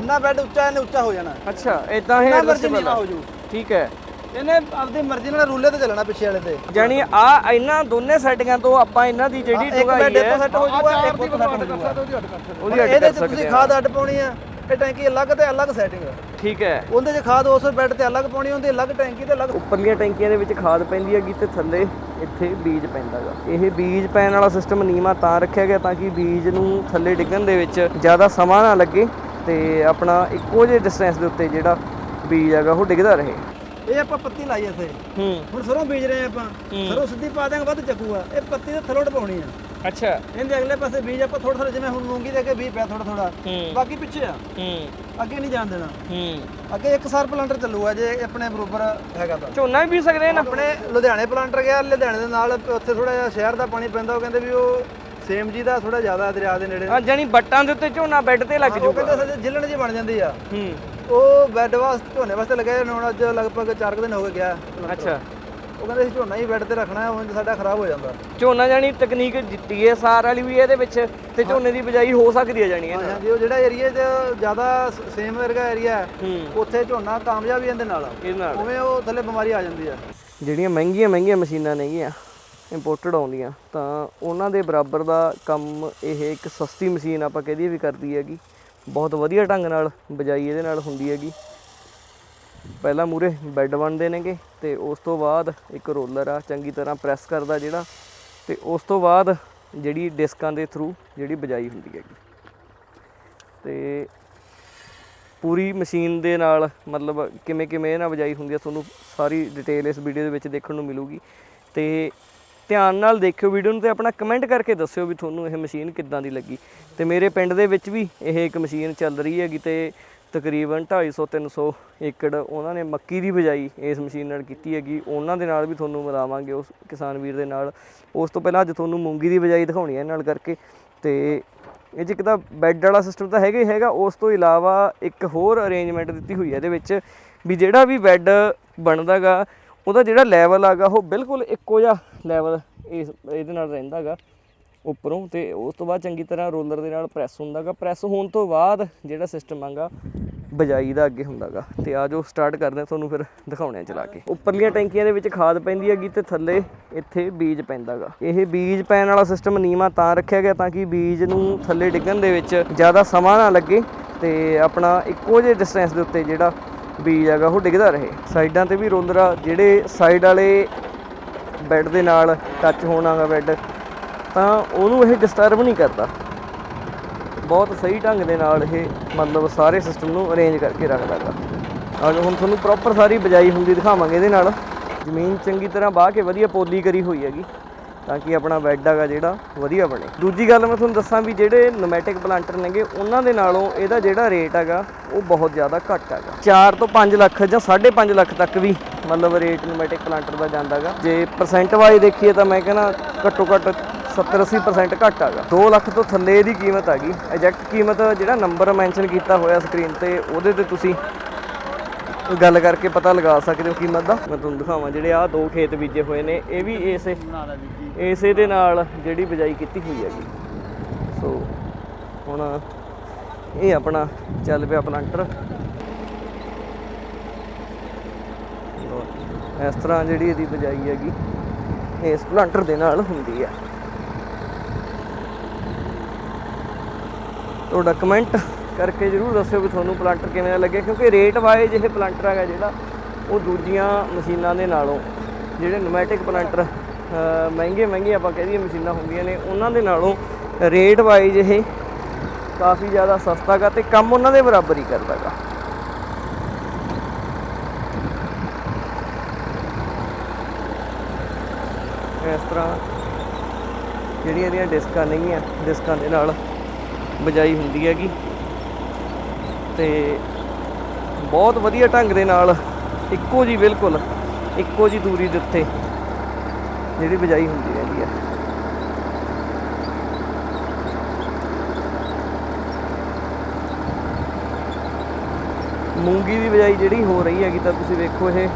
ਜਿੰਨਾ ਬੈੱਡ ਉੱਚਾ ਇਹਨੇ ਉੱਚਾ ਹੋ ਜਾਣਾ। ਅੱਛਾ ਇਦਾਂ ਇਹ ਮਰਜ਼ੀ adjustable ਨੀਵਾ। ਹੋ ਜੂ ਠੀਕ ਹੈ। ਇਹਨੇ ਆਪਦੀ ਮਰਜ਼ੀ ਨਾਲ ਰੂਲੇ ਤੇ ਚੱਲਣਾ ਪਿੱਛੇ ਵਾਲੇ ਤੇ। ਜਾਨੀ ਆ ਇਹਨਾਂ ਦੋਨੇ ਸੈਟਿੰਗਾਂ ਤੋਂ ਆਪਾਂ ਇਹਨਾਂ ਦੀ ਜਿਹੜੀ ਇੱਕ ਬੈੱਡ ਇੱਥੋਂ ਸੈੱਟ ਹੋ ਜੂਗਾ ਇੱਕ ਉੱਥੋਂ ਸੈੱਟ ਹੋ ਜੂਗਾ ਉਹਦੀ ਅੱਡ ਇਹਦੇ ਕਰ ਚ ਸਕਦੇ ਤੁਸੀਂ ਖਾਦ ਅੱਡ ਪਾਉਣੀ ਆ ਇਹ ਟੈਂਕੀ ਅਲੱਗ ਤੇ ਅਲੱਗ ਸੈਟਿੰਗ ਠੀਕ ਹੈ। ਉਹਦੇ ਚ ਖਾਦ ਉਸ ਬੈੱਡ ਤੇ ਅਲੱਗ ਪਾਉਣੀ ਹੁੰਦੀ ਅਲੱਗ ਟੈਂਕੀ ਤੇ ਅਲੱਗ ਉੱਪਰਲੀਆਂ ਟੈਂਕੀਆਂ ਦੇ ਵਿੱਚ ਖਾਦ ਪੈਂਦੀ ਹੈਗੀ ਤੇ ਥੱਲੇ ਇੱਥੇ ਬੀਜ ਪੈਂਦਾਗਾ। ਇਹ ਬੀਜ ਪੈਣ ਵਾਲਾ ਸਿਸਟਮ ਨੀਵਾ ਤਾਂ ਰੱਖਿਆ ਗਿਆ ਤਾਂ ਕਿ ਬੀਜ ਨੂੰ ਥੱਲੇ ਡਿੱਗਣ ਦੇ ਵਿੱਚ ਜ਼ਿਆਦਾ ਸਮਾਂ ਨਾ ਲੱਗੇ। ਤੇ ਆਪਣਾ ਇੱਕੋ ਜਿਹੇ ਡਿਸਟੈਂਸ ਦੇ ਉੱਤੇ ਜਿਹੜਾ ਬੀਜ ਹੈਗਾ ਉਹ ਡਿੱਗਦਾ ਰਹੇ। ਇਹ ਆਪਾਂ ਪੱਤੀ ਲਾਈ ਇੱਥੇ। ਹੂੰ। ਹੁਣ ਸਰੋਂ ਬੀਜ ਰਹੇ ਆਪਾਂ। ਸਰੋਂ ਸਿੱਧੀ ਪਾ ਦਿਆਂਗੇ ਵੱਧ ਚੱਕੂਗਾ। ਇਹ ਪੱਤੀ ਤੇ ਥਲੋੜ ਪਾਉਣੀ ਆ। ਅੱਛਾ। ਇਹਦੇ ਅਗਲੇ ਪਾਸੇ ਬੀਜ ਆਪਾਂ ਥੋੜਾ ਥੋੜਾ ਜਿਵੇਂ ਹੁਣ ਮੂੰਗੀ ਦੇ ਅੱਗੇ ਬੀਜ ਪਿਆ ਥੋੜਾ ਥੋੜਾ ਬਾਕੀ ਪਿੱਛੇ ਆ। ਹੂੰ। ਅੱਗੇ ਨਹੀਂ ਜਾਣ ਦੇਣਾ। ਹੂੰ। ਅੱਗੇ ਇੱਕ ਸਾਰ ਪਲਾਂਟਰ ਚੱਲੂਗਾ ਜੇ ਆਪਣੇ ਬਰੋਬਰ ਹੈਗਾ ਤਾਂ। ਝੋਨਾ ਵੀ ਬੀਜ ਸਕਦੇ ਨਾ ਆਪਣੇ ਲੁਧਿਆਣੇ ਪਲਾਂਟਰ ਗਿਆ ਲੁਧਿਆਣੇ ਦੇ ਨਾਲ ਉੱਥੇ ਥੋੜਾ ਜਿਹਾ ਸ਼ਹਿਰ ਦਾ ਪਾਣੀ ਪੈਂਦਾ ਉਹ ਕਹਿੰਦੇ ਵੀ ਉਹ ਸੇਮ ਜੀ ਦਾ ਥੋੜਾ ਜ਼ਿਆਦਾ ਦਰਿਆ ਦੇ ਨੇੜੇ। ਆ ਜਾਨੀ ਬੱਟਾਂ ਦੇ ਉੱਤੇ ਝੋਨਾ ਬੈੱਡ ਤੇ ਲੱਗ ਉਹ ਜਾਊਗਾ ਕਹਿੰਦੇ ਜਿਲਣ ਜੀ ਬਣ ਜਾਂਦੀ ਆ। ਹੂੰ। ਉਹ ਬੈੱਡ ਵਾਸਤੇ ਝੋਨੇ ਵਾਸਤੇ ਲੱਗਿਆ ਹੁਣ ਅੱਜ ਲਗਭਗ 4 ਦਿਨ ਹੋ ਗਏ ਗਿਆ। ਅੱਛਾ। ਉਹ ਕਹਿੰਦੇ ਅਸੀਂ ਝੋਨਾ ਹੀ ਬੈੱਡ ਤੇ ਰੱਖਣਾ ਹੈ ਉਂਝ ਸਾਡਾ ਖਰਾਬ ਹੋ ਜਾਂਦਾ। ਝੋਨਾ ਜਾਨੀ ਤਕਨੀਕ ਟੀਐਸਆਰ ਵਾਲੀ ਵੀ ਇਹਦੇ ਵਿੱਚ ਤੇ ਝੋਨੇ ਦੀ ਬਿਜਾਈ ਹੋ ਸਕਦੀ ਹੈ ਜਾਨੀ ਹਾਂ ਇਹ ਹਾਂਜੀ ਉਹ ਜਿਹੜਾ ਏਰੀਆ 'ਚ ਜ਼ਿਆਦਾ ਸੇਮ ਵਰਗਾ ਏਰੀਆ ਹੈ ਹੂੰ। ਉੱਥੇ ਝੋਨਾ ਕਾਮਯਾਬ ਹੀ ਇਹਦੇ ਨਾਲ। ਆ। ਨਾਲ। ਉਵੇਂ ਉਹ ਥੱਲੇ ਬਿਮਾਰੀ ਆ ਜਾਂਦੀ ਆ। ਜਿਹੜੀਆਂ ਮਹਿੰਗੀਆਂ ਮਹਿੰਗੀਆਂ ਮਸ਼ੀਨਾਂ ਨੇਗੀਆਂ। ਇੰਪੋਰਟਡ ਆਉਂਦੀਆਂ, ਤਾਂ ਉਹਨਾਂ ਦੇ ਬਰਾਬਰ ਦਾ ਕੰਮ ਇਹ ਇੱਕ ਸਸਤੀ ਮਸ਼ੀਨ ਆਪਾਂ ਕਹਦੇ ਵੀ ਕਰਦੀ ਹੈਗੀ। ਬਹੁਤ ਵਧੀਆ ਢੰਗ ਨਾਲ ਬਜਾਈ ਇਹਦੇ ਨਾਲ ਹੁੰਦੀ ਹੈਗੀ। ਪਹਿਲਾਂ ਮੂਰੇ ਬੈੱਡ ਬਣਦੇ ਨੇਗੇ ਤੇ ਉਸ ਤੋਂ ਬਾਅਦ ਇੱਕ ਰੋਲਰ ਆ, ਚੰਗੀ ਤਰ੍ਹਾਂ ਪ੍ਰੈਸ ਕਰਦਾ ਜਿਹੜਾ, ਤੇ ਉਸ ਤੋਂ ਬਾਅਦ ਜਿਹੜੀ ਡਿਸਕਾਂ ਦੇ ਥਰੂ ਜਿਹੜੀ ਬਜਾਈ ਹੁੰਦੀ ਹੈਗੀ। ਤੇ ਪੂਰੀ ਮਸ਼ੀਨ ਦੇ ਨਾਲ ਮਤਲਬ ਕਿਵੇਂ ਕਿਵੇਂ ਇਹ ਨਾਲ ਵਜਾਈ ਹੁੰਦੀ ਹੈ ਤੁਹਾਨੂੰ ਸਾਰੀ ਡਿਟੇਲ ਇਸ ਵੀਡੀਓ ਦੇ ਵਿੱਚ ਦੇਖਣ ਨੂੰ ਮਿਲੂਗੀ। ਤੇ ਧਿਆਨ ਨਾਲ ਦੇਖਿਓ ਵੀਡੀਓ ਨੂੰ ਤੇ ਆਪਣਾ ਕਮੈਂਟ ਕਰਕੇ ਦੱਸਿਓ ਵੀ ਤੁਹਾਨੂੰ ਇਹ ਮਸ਼ੀਨ ਕਿੱਦਾਂ ਦੀ ਲੱਗੀ। ਤੇ ਮੇਰੇ ਪਿੰਡ ਦੇ ਵਿੱਚ ਵੀ ਇਹ ਇੱਕ ਮਸ਼ੀਨ ਚੱਲ ਰਹੀ ਹੈਗੀ ਤੇ ਤਕਰੀਬਨ 250 300 ਏਕੜ ਉਹਨਾਂ ਨੇ ਮੱਕੀ ਦੀ ਬਜਾਈ ਇਸ ਮਸ਼ੀਨ ਨਾਲ ਕੀਤੀ ਹੈਗੀ। ਉਹਨਾਂ ਦੇ ਨਾਲ ਵੀ ਤੁਹਾਨੂੰ ਮਿਲਾਵਾਂਗੇ ਉਸ ਕਿਸਾਨ ਵੀਰ ਦੇ ਨਾਲ। ਉਸ ਤੋਂ ਪਹਿਲਾਂ ਅੱਜ ਤੁਹਾਨੂੰ ਮੂੰਗੀ ਦੀ ਬਜਾਈ ਦਿਖਾਉਣੀ ਹੈ ਇਹ ਨਾਲ ਕਰਕੇ। ਤੇ ਇਹ 'ਚ ਇੱਕ ਤਾਂ ਬੈੱਡ ਵਾਲਾ ਸਿਸਟਮ ਤਾਂ ਹੈਗਾ ਹੀ ਹੈਗਾ। ਉਸ ਤੋਂ ਇਲਾਵਾ ਇੱਕ ਹੋਰ ਅਰੇਂਜਮੈਂਟ ਦਿੱਤੀ ਹੋਈ ਹੈ ਇਹਦੇ ਵਿੱਚ ਵੀ ਜਿਹੜਾ ਵੀ ਬੈੱਡ ਬਣਦਾਗਾ ਉਹਦਾ ਜਿਹੜਾ ਲੈਵਲ ਆਗਾ ਉਹ ਬਿਲਕੁਲ ਇੱਕੋ ਜਿਹਾ ਲੈਵਲ ਇਸ, ਇਹਦੇ ਨਾਲ ਰਹਿੰਦਾਗਾ ਉੱਪਰੋਂ ਤੇ ਉਸ ਤੋਂ ਬਾਅਦ ਚੰਗੀ ਤਰ੍ਹਾਂ ਰੋਲਰ ਦੇ ਨਾਲ ਪ੍ਰੈਸ ਹੁੰਦਾਗਾ। ਪ੍ਰੈਸ ਹੋਣ ਤੋਂ ਬਾਅਦ ਜਿਹੜਾ ਸਿਸਟਮ ਆਗਾ, ਬਜਾਈ ਦਾ ਅੱਗੇ ਹੁੰਦਾਗਾ। ਤੇ ਆ ਜੋ ਸਟਾਰਟ ਕਰਦੇ ਹਾਂ, ਤੁਹਾਨੂੰ ਫਿਰ ਦਿਖਾਉਣੇ ਆ ਚਲਾ ਕੇ। ਉੱਪਰਲੀਆਂ ਟੈਂਕੀਆਂ ਦੇ ਵਿੱਚ ਖਾਦ ਪੈਂਦੀ ਹੈਗੀ ਤੇ ਥੱਲੇ ਇੱਥੇ ਬੀਜ ਪੈਂਦਾਗਾ। ਇਹ ਬੀਜ ਪੈਣ ਵਾਲਾ ਸਿਸਟਮ ਨੀਵਾ ਤਾਂ ਰੱਖਿਆ ਗਿਆ ਤਾਂ ਕਿ ਬੀਜ ਨੂੰ ਥੱਲੇ ਡਿੱਗਣ ਦੇ ਵਿੱਚ ਜ਼ਿਆਦਾ ਸਮਾਂ ਨਾ ਲੱਗੇ ਤੇ ਆਪਣਾ ਇੱਕੋ ਜਿਹੇ ਡਿਸਟੈਂਸ ਦੇ ਉੱਤੇ ਜਿਹੜਾ ਬੀਜ ਹੈਗਾ, ਉਹ ਡਿੱਗਦਾ ਰਹੇ। ਸਾਈਡਾਂ ਤੇ ਵੀ ਰੋਲਰ ਆ ਜਿਹੜੇ ਸਾਈਡ ਵਾਲੇ ਬੈੱਡ ਦੇ ਨਾਲ ਟੱਚ ਹੋਣਾਗਾ ਬੈੱਡ, ਤਾਂ ਉਹਨੂੰ ਇਹ ਡਿਸਟਰਬ ਨਹੀਂ ਕਰਦਾ। ਬਹੁਤ ਸਹੀ ਢੰਗ ਦੇ ਨਾਲ ਇਹ ਮਤਲਬ ਸਾਰੇ ਸਿਸਟਮ ਨੂੰ ਅਰੇਂਜ ਕਰਕੇ ਰੱਖਦਾ ਗਾ। ਅੱਜ ਹੁਣ ਤੁਹਾਨੂੰ ਪ੍ਰੋਪਰ ਸਾਰੀ ਬਜਾਈ ਹੁੰਦੀ ਦਿਖਾਵਾਂਗੇ ਇਹਦੇ ਨਾਲ। ਜ਼ਮੀਨ ਚੰਗੀ ਤਰ੍ਹਾਂ ਵਾਹ ਕੇ ਵਧੀਆ ਪੋਲੀ ਕਰੀ ਹੋਈ ਹੈਗੀ। ਤਾਂ ਕਿ ਆਪਣਾ ਬੈੱਡ ਹੈਗਾ ਜਿਹੜਾ ਵਧੀਆ ਬਣੇ। ਦੂਜੀ ਗੱਲ ਮੈਂ ਤੁਹਾਨੂੰ ਦੱਸਾਂ ਵੀ ਜਿਹੜੇ ਨੋਮੈਟਿਕ ਪਲਾਂਟਰ ਨੇਗੇ, ਉਹਨਾਂ ਦੇ ਨਾਲੋਂ ਇਹਦਾ ਜਿਹੜਾ ਰੇਟ ਹੈਗਾ, ਉਹ ਬਹੁਤ ਜ਼ਿਆਦਾ ਘੱਟ ਹੈਗਾ। 4 ਤੋਂ 5 ਲੱਖ ਜਾਂ 5.5 ਲੱਖ ਤੱਕ ਵੀ ਮਤਲਬ ਰੇਟ ਨੋਮੈਟਿਕ ਪਲਾਂਟਰ ਦਾ ਜਾਂਦਾਗਾ ਜੇ ਪਰਸੈਂਟ ਵਾਈਜ਼ ਦੇਖੀਏ ਤਾਂ ਮੈਂ ਕਹਿੰਦਾ ਘੱਟੋ ਘੱਟ 70-80% ਘੱਟ ਹੈਗਾ। 2 ਲੱਖ ਤੋਂ ਥੱਲੇ ਇਹਦੀ ਕੀਮਤ ਆ ਗਈ ਐਗਜ਼ੈਕਟ ਕੀਮਤ ਜਿਹੜਾ ਨੰਬਰ ਮੈਂਸ਼ਨ ਕੀਤਾ ਹੋਇਆ ਸਕਰੀਨ ਤੇ, ਉਹਦੇ ਤੇ ਤੁਸੀਂ ਗੱਲ ਕਰਕੇ ਪਤਾ ਲਗਾ ਸਕਦੇ ਹੋ ਕੀਮਤ ਦਾ। ਮੈਂ ਤੁਹਾਨੂੰ ਦਿਖਾਵਾਂ ਜਿਹੜੇ ਆਹ ਦੋ ਖੇਤ ਬੀਜੇ ਹੋਏ ਨੇ, ਇਹ ਵੀ ਇਸੇ ਇਸੇ ਦੇ ਨਾਲ ਜਿਹੜੀ ਬਿਜਾਈ ਕੀਤੀ ਹੋਈ ਹੈਗੀ। ਸੋ, ਹੁਣ ਇਹ ਆਪਣਾ ਚੱਲ ਪਿਆ ਪਲਾਂਟਰ ਇਸ ਤਰ੍ਹਾਂ ਜਿਹੜੀ ਇਹਦੀ ਬਿਜਾਈ ਹੈਗੀ ਇਸ ਪਲਾਂਟਰ ਦੇ ਨਾਲ ਹੁੰਦੀ ਹੈ। ਤੁਹਾਡਾ ਕਮੈਂਟ ਕਰਕੇ ਜਰੂਰ ਦੱਸਿਓ ਕਿ ਤੁਹਾਨੂੰ ਪਲਾਂਟਰ ਕਿਵੇਂ ਦਾ ਲੱਗੇ, ਕਿਉਂਕਿ ਰੇਟ ਵਾਈਜ਼ ਇਹ ਪਲਾਂਟਰ ਹੈਗਾ ਜਿਹੜਾ, ਉਹ ਦੂਜੀਆਂ ਮਸ਼ੀਨਾਂ ਦੇ ਨਾਲੋਂ, ਜਿਹੜੇ ਨੋਮੈਟਿਕ ਪਲਾਂਟਰ ਮਹਿੰਗੇ ਮਹਿੰਗੇ ਆਪਾਂ ਕਹਿ ਦਈਏ ਮਸ਼ੀਨਾਂ ਹੁੰਦੀਆਂ ਨੇ, ਉਹਨਾਂ ਦੇ ਨਾਲੋਂ ਰੇਟ ਵਾਈਜ਼ ਇਹ ਕਾਫੀ ਜ਼ਿਆਦਾ ਸਸਤਾ ਗਾ ਤੇ ਕੰਮ ਉਹਨਾਂ ਦੇ ਬਰਾਬਰ ਹੀ ਕਰਦਾ ਗਾ। ਇਸ ਤਰ੍ਹਾਂ ਜਿਹੜੀਆਂ ਇਹਦੀਆਂ ਡਿਸਕਾਂ ਨਹੀਂ ਨੇਗੀਆਂ, ਡਿਸਕਾਂ ਦੇ ਨਾਲ ਬਜਾਈ ਹੁੰਦੀ ਹੈਗੀ। ਤੇ ਬਹੁਤ ਵਧੀਆ ਢੰਗ ਦੇ ਨਾਲ ਇੱਕੋ ਜੀ ਬਿਲਕੁਲ, ਇੱਕੋ ਜੀ ਦੂਰੀ ਦੇ ਉੱਤੇ ਜਿਹੜੀ ਬਜਾਈ ਹੁੰਦੀ ਰਹਿੰਦੀ ਹੈ ਮੂੰਗੀ ਦੀ ਬਜਾਈ ਜਿਹੜੀ ਹੋ ਰਹੀ ਹੈਗੀ ਤਾਂ ਤੁਸੀਂ ਵੇਖੋ ਇਹ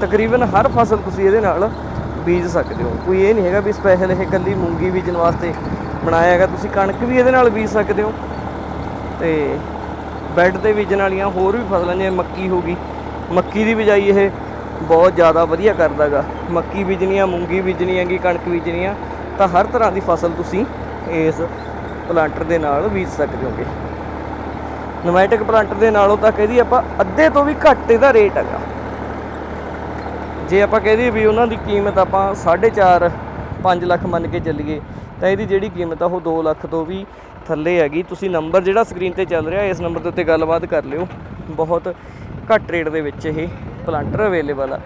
ਤਕਰੀਬਨ ਹਰ ਫਸਲ ਤੁਸੀਂ ਇਹਦੇ ਨਾਲ ਬੀਜ ਸਕਦੇ ਹੋ। ਕੋਈ ਇਹ ਨਹੀਂ ਹੈਗਾ ਵੀ ਸਪੈਸ਼ਲ ਇਹ ਇਕੱਲੀ ਮੂੰਗੀ ਬੀਜਣ ਵਾਸਤੇ ਬਣਾਇਆ ਹੈਗਾ। ਤੁਸੀਂ ਕਣਕ ਵੀ ਇਹਦੇ ਨਾਲ ਬੀਜ ਸਕਦੇ ਹੋ। ਤੇ ਬੈੱਡ ਤੇ ਬੀਜਣ ਵਾਲੀਆਂ ਹੋਰ ਵੀ ਫਸਲਾਂ ਜਿਵੇਂ ਮੱਕੀ ਹੋ ਗਈ। ਮੱਕੀ ਦੀ ਬਿਜਾਈ ਇਹ ਬਹੁਤ ਜ਼ਿਆਦਾ ਵਧੀਆ ਕਰਦਾਗਾ ਮੱਕੀ ਬੀਜਣੀ ਆ ਮੂੰਗੀ ਬੀਜਣੀ ਹੈਗੀ ਕਣਕ ਬੀਜਣੀ ਆ ਤਾਂ ਹਰ ਤਰ੍ਹਾਂ ਦੀ ਫਸਲ ਤੁਸੀਂ ਇਸ ਪਲਾਂਟਰ ਦੇ ਨਾਲ ਬੀਜ ਸਕਦੇ ਹੋਗੇ। ਨੋਮੈਟਿਕ ਪਲਾਂਟਰ ਦੇ ਨਾਲੋਂ ਤਾਂ ਕਹਦੀ ਆਪਾਂ ਅੱਧੇ ਤੋਂ ਵੀ ਘੱਟ ਇਹਦਾ ਰੇਟ ਹੈਗਾ। ਜੇ ਆਪਾਂ ਕਹਿ ਦਈਏ ਵੀ ਉਹਨਾਂ ਦੀ ਕੀਮਤ ਆਪਾਂ 4.5 5 ਲੱਖ ਮੰਨ ਕੇ ਚੱਲੀਏ, ਤਾਂ ਇਹਦੀ ਜਿਹੜੀ ਕੀਮਤ ਆ ਉਹ 2 ਲੱਖ ਤੋਂ ਵੀ ਥੱਲੇ ਹੈਗੀ। ਤੁਸੀਂ ਨੰਬਰ ਜਿਹੜਾ ਸਕਰੀਨ ਤੇ ਚੱਲ ਰਿਹਾ, ਇਸ ਨੰਬਰ ਦੇ ਉੱਤੇ ਗੱਲਬਾਤ ਕਰ ਲਿਓ। ਬਹੁਤ ਘੱਟ ਰੇਟ ਦੇ ਵਿੱਚ ਇਹ ਪਲਾਂਟਰ ਅਵੇਲੇਬਲ ਆ।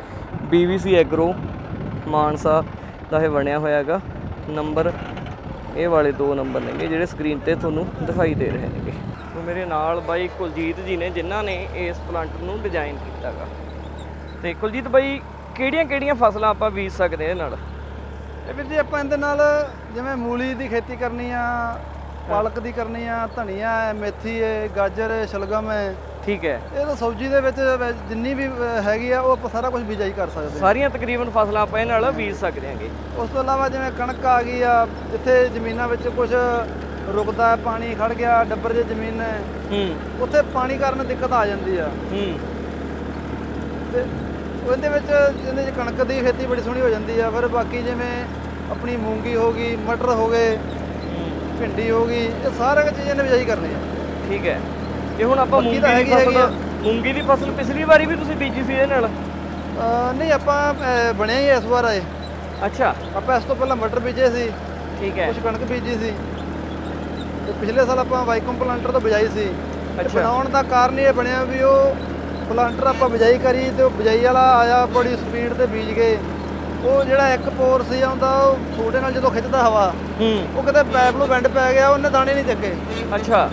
BVC ਐਗਰੋ ਮਾਨਸਾ ਦਾ ਇਹ ਬਣਿਆ ਹੋਇਆ ਹੈਗਾ। ਨੰਬਰ, ਇਹ ਵਾਲੇ ਦੋ ਨੰਬਰ ਨੇਗੇ ਜਿਹੜੇ ਸਕਰੀਨ ਤੇ ਤੁਹਾਨੂੰ ਦਿਖਾਈ ਦੇ ਰਹੇ ਨੇਗੇ। ਸੋ ਮੇਰੇ ਨਾਲ ਬਾਈ ਕੁਲਜੀਤ ਜੀ ਨੇ, ਜਿਨ੍ਹਾਂ ਨੇ ਇਸ ਪਲਾਂਟਰ ਨੂੰ ਡਿਜ਼ਾਈਨ ਕੀਤਾਗਾ। ਤੇ ਕੁਲਜੀਤ ਬਾਈ ਕਿਹੜੀਆਂ ਕਿਹੜੀਆਂ ਫਸਲਾਂ ਆਪਾਂ ਬੀਜ ਸਕਦੇ ਹਾਂ ਇਹਦੇ ਨਾਲ? ਇਹ ਵੀਰ ਜੀ ਆਪਾਂ ਇਹਦੇ ਨਾਲ ਜਿਵੇਂ ਮੂਲੀ ਦੀ ਖੇਤੀ ਕਰਨੀ ਆ ਪਾਲਕ ਦੀ ਕਰਨੀ ਆ ਧਨੀਆ ਹੈ ਮੇਥੀ ਹੈ ਗਾਜਰ ਹੈ ਸ਼ਲਗਮ ਹੈ। ਠੀਕ ਹੈ। ਇਹ ਤਾਂ ਸਬਜ਼ੀ ਦੇ ਵਿੱਚ ਵੈ- ਜਿੰਨੀ ਵੀ ਹੈਗੀ ਆ ਉਹ ਆਪਾਂ ਸਾਰਾ ਕੁਝ ਬਿਜਾਈ ਕਰ ਸਕਦੇ ਹਾਂ। ਸਾਰੀਆਂ ਤਕਰੀਬਨ ਫਸਲਾਂ ਆਪਾਂ ਇਹ ਨਾਲ ਬੀਜ ਸਕਦੇ ਹਾਂਗੇ। ਉਸ ਤੋਂ ਇਲਾਵਾ ਜਿਵੇਂ ਕਣਕ ਆ ਗਈ ਆ ਜਿੱਥੇ ਜ਼ਮੀਨਾਂ ਵਿੱਚ ਕੁਝ ਰੁਕਦਾ ਹੈ ਪਾਣੀ ਖੜ ਗਿਆ ਡੱਬਰ ਜੇ ਜ਼ਮੀਨ ਹੈ। ਹੂੰ। ਉੱਥੇ ਪਾਣੀ ਕਾਰਨ ਦਿੱਕਤ ਆ ਜਾਂਦੀ ਆ। ਹੂੰ। ਤੇ ਉਹਦੇ ਵਿੱਚ ਇਹਦੇ 'ਚ ਕਣਕ ਦੀ ਖੇਤੀ ਬੜੀ ਸੋਹਣੀ ਹੋ ਜਾਂਦੀ ਆ ਫਿਰ ਬਾਕੀ ਜਿਵੇਂ ਆਪਣੀ ਮੂੰਗੀ ਹੋ ਗਈ ਮਟਰ ਹੋ ਗਏ ਭਿੰਡੀ ਹੋ ਗਈ ਇਹ ਸਾਰੀਆਂ ਚੀਜ਼ਾਂ ਨੇ ਬਿਜਾਈ ਕਰਨੀ ਆ ਠੀਕ ਹੈ। ਤੇ ਹੁਣ ਆਪਾਂ ਮੂੰਗੀ ਦੀ ਫਸਲ ਮੂੰਗੀ ਦੀ ਫਸਲ ਪਿਛਲੀ ਵਾਰੀ ਵੀ ਤੁਸੀਂ ਬੀਜੀ ਸੀ ਇਹਦੇ ਨਾਲ? ਨਹੀਂ ਆਪਾਂ ਬਣਿਆ ਹੀ ਇਸ ਵਾਰ ਆਏ ਅੱਛਾ। ਆਪਾਂ ਇਸ ਤੋਂ ਪਹਿਲਾਂ ਮਟਰ ਬੀਜੇ ਸੀ। ਠੀਕ ਹੈ। ਕੁਝ ਕਣਕ ਬੀਜੀ ਸੀ। ਤੇ ਪਿਛਲੇ ਸਾਲ ਆਪਾਂ ਵਾਈਕਮ ਪਲਾਂਟਰ ਤੋਂ ਬਿਜਾਈ ਸੀ। ਅੱਛਾ। ਬਣਾਉਣ ਦਾ ਕਾਰਨ ਇਹ ਬਣਿਆ ਵੀ ਉਹ ਪਲਾਂਟਰ ਆਪਾਂ ਬਿਜਾਈ ਕਰੀ ਤੇ ਉਹ ਬਿਜਾਈ ਵਾਲਾ ਆਇਆ ਬੜੀ ਸਪੀਡ ਤੇ ਬੀਜ ਗਏ ਉਹ ਜਿਹੜਾ ਇੱਕ ਪੋਰ ਸੀ ਆਉਂਦਾ ਉਹ ਛੋਟੇ ਨਾਲ ਜਦੋਂ ਖਿੱਚਦਾ ਹਵਾ ਹੂੰ। ਉਹ ਕਿਤੇ ਪੈਪ ਨੂੰ ਬੈਂਡ ਪੈ ਗਿਆ ਉਹਨੇ ਦਾਣੇ ਨਹੀਂ ਚੱਕੇ। ਅੱਛਾ।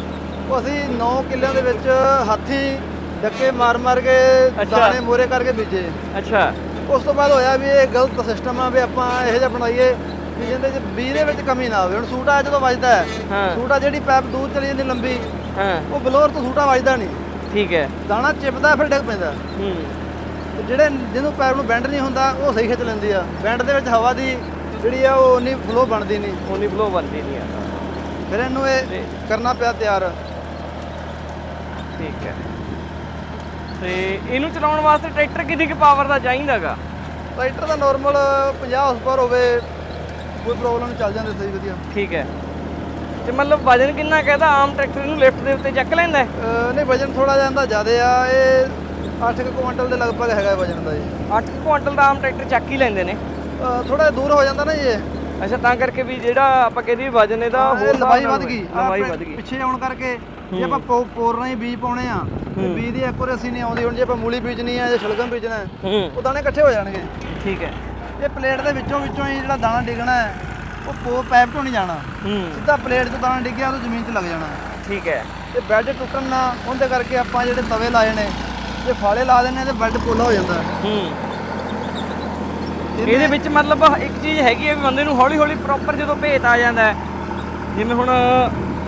ਉਹ ਅਸੀਂ 9 ਕਿੱਲਿਆਂ ਦੇ ਵਿੱਚ ਹਾਥੀ ਡੱਕੇ ਮਾਰ ਮਾਰ ਕੇ ਅੱਛਾ। ਦਾਣੇ ਮੋਰੇ ਕਰਕੇ ਬੀਜੇ। ਅੱਛਾ। ਉਸ ਤੋਂ ਬਾਅਦ ਹੋਇਆ ਵੀ ਇਹ ਗਲਤ ਸਿਸਟਮ ਆ ਵੀ ਆਪਾਂ ਇਹੋ ਜਿਹਾ ਬਣਾਈਏ ਵੀ ਜਿਹਦੇ ਚ ਬੀਜ ਦੇ ਵਿੱਚ ਕਮੀ ਨਾ ਆਵੇ ਹੁਣ ਸੂਟਾ ਜਦੋਂ ਵੱਜਦਾ ਹੈ। ਹਾਂ। ਸੂਟਾ ਜਿਹੜੀ ਪੈਪ ਦੂਰ ਚਲੀ ਜਾਂਦੀ ਲੰਬੀ ਹਾਂ। ਉਹ ਬਲੋਰ ਤੋਂ ਸੂਟਾ ਵੱਜਦਾ ਨਹੀਂ। ਠੀਕ ਹੈ। ਦਾਣਾ ਚਿਪਦਾ ਫਿਰ ਡਿੱਗ ਪੈਂਦਾ। ਹੂੰ। ਤੇ ਜਿਹੜੇ ਜਿਹਨੂੰ ਪੈਪ ਨੂੰ ਬੈਂਡ ਨਹੀਂ ਹੁੰਦਾ ਉਹ ਸਹੀ ਖਿੱਚ ਲੈਂਦੀ ਆ। ਬੈਂਡ ਦੇ ਵਿੱਚ ਹਵਾ ਦੀ ਜਿਹੜੀ ਆ ਉਹ ਉਨੀ ਫਲੋ ਬਣਦੀ ਨਹੀਂ। ਉਨੀ ਫਲੋ ਬਣਦੀ ਨਹੀਂ ਆ। ਫਿਰ ਇਹਨੂੰ ਇਹ ਕਰਨਾ ਪਿਆ ਤਿਆਰ। ਠੀਕ ਹੈ। ਤੇ ਇਹਨੂੰ ਚਲਾਉਣ ਵਾਸਤੇ ਟਰੈਕਟਰ ਕਿੰਨੀ ਕੁ ਪਾਵਰ ਦਾ ਚਾਹੀਦਾਗਾ? ਟਰੈਕਟਰ ਦਾ ਨਾਰਮਲ 50 ਹਾਰਸਪਾਵਰ ਹੋਵੇ ਕੋਈ ਪ੍ਰੋਬਲਮ ਚੱਲ ਜਾਂਦੇ ਸਹੀ ਵਧੀਆ। ਠੀਕ ਹੈ। ਤੇ ਮਤਲਬ ਵਜਨ ਕਿੰਨਾ ਕਹਦਾ ਆਮ ਟਰੈਕਟਰ ਨੂੰ ਲਿਫਟ ਦੇ ਉੱਤੇ ਚੱਕ ਲੈਂਦਾ? ਅਹ ਨਹੀਂ ਵਜਨ ਥੋੜਾ ਜਿਹਾ ਇਹਦਾ ਜ਼ਿਆਦਾ ਆ। ਇਹ 8 ਕੁਇੰਟਲ ਦੇ ਲਗਭਗ ਹੈਗਾ ਵਜਨ ਦਾ ਜੀ। ਅੱਠ ਕੁ ਕੁਆਂਟਲ ਦਾ ਆਮ ਟਰੈਕਟਰ ਚੱਕ ਹੀ ਲੈਂਦੇ ਨੇ। ਥੋੜਾ ਦੂਰ ਹੋ ਜਾਂਦਾ ਨਾ ਜੀ ਇਹ। ਅੱਛਾ ਤਾਂ ਕਰਕੇ ਵੀ ਜਿਹੜਾ ਆਪਾਂ ਕਹਿੰਦੇ ਵਜਨ ਇਹਦਾ ਹੋਰ ਲੰਬਾਈ ਵੱਧ ਗਈ। ਲੰਬਾਈ ਵੱਧ ਗਈ। ਪਿੱਛੇ ਆਉਣ ਕਰਕੇ ਜੇ ਆਪਾਂ ਪੋ- ਪੋਰਨਾ ਹੀ ਬੀਜ ਪਾਉਣੇ ਆ ਤੇ ਬੀਜ ਦੀ ਐਕੂਰੇਸੀ ਨਹੀਂ ਆਉਂਦੀ। ਹੁਣ ਜੇ ਆਪਾਂ ਮੂਲੀ ਬੀਜਣੀ ਆ ਜਾਂ ਸ਼ਲਗਮ ਬੀਜਣਾ ਹੈ, ਹੂੰ ਉਹ ਦਾਣੇ ਇਕੱਠੇ ਹੋ ਜਾਣਗੇ। ਠੀਕ ਹੈ। ਇਹ ਪਲੇਟ ਦੇ ਵਿੱਚੋਂ ਵਿੱਚੋਂ ਹੀ ਜਿਹੜਾ ਦਾਣਾ ਡਿੱਗਣਾ ਹੈ ਉਹ ਪੋ ਪੈਪ ਤੋਂ ਨਹੀਂ ਜਾਣਾ? ਹੂੰ। ਸਿੱਧਾ ਪਲੇਟ 'ਚ ਦਾਣਾ ਡਿੱਗਿਆ ਉਹ ਜ਼ਮੀਨ 'ਚ ਲੱਗ ਜਾਣਾ। ਠੀਕ ਹੈ। ਤੇ ਬੈੱਡ ਟੁੱਟਣ ਨਾ ਉਹਦੇ ਕਰਕੇ ਆਪਾਂ ਜਿਹੜੇ ਤਵੇ ਲਾਏ ਨੇ ਜੇ ਫਾਲੇ ਲਾ ਦਿੰਨੇ ਤੇ ਬੈੱਡ ਪੋਲਾ ਹੋ ਜਾਂਦਾ। ਹੂੰ। ਇਹਦੇ ਵਿੱਚ ਮਤਲਬ ਇੱਕ ਚੀਜ਼ ਹੈਗੀ ਹੈ ਵੀ ਬੰਦੇ ਨੂੰ ਹੌਲੀ ਹੌਲੀ ਪ੍ਰੋਪਰ ਜਦੋਂ ਭੇਤ ਆ ਜਾਂਦਾ ਹੈ ਜਿਵੇਂ ਹੁਣ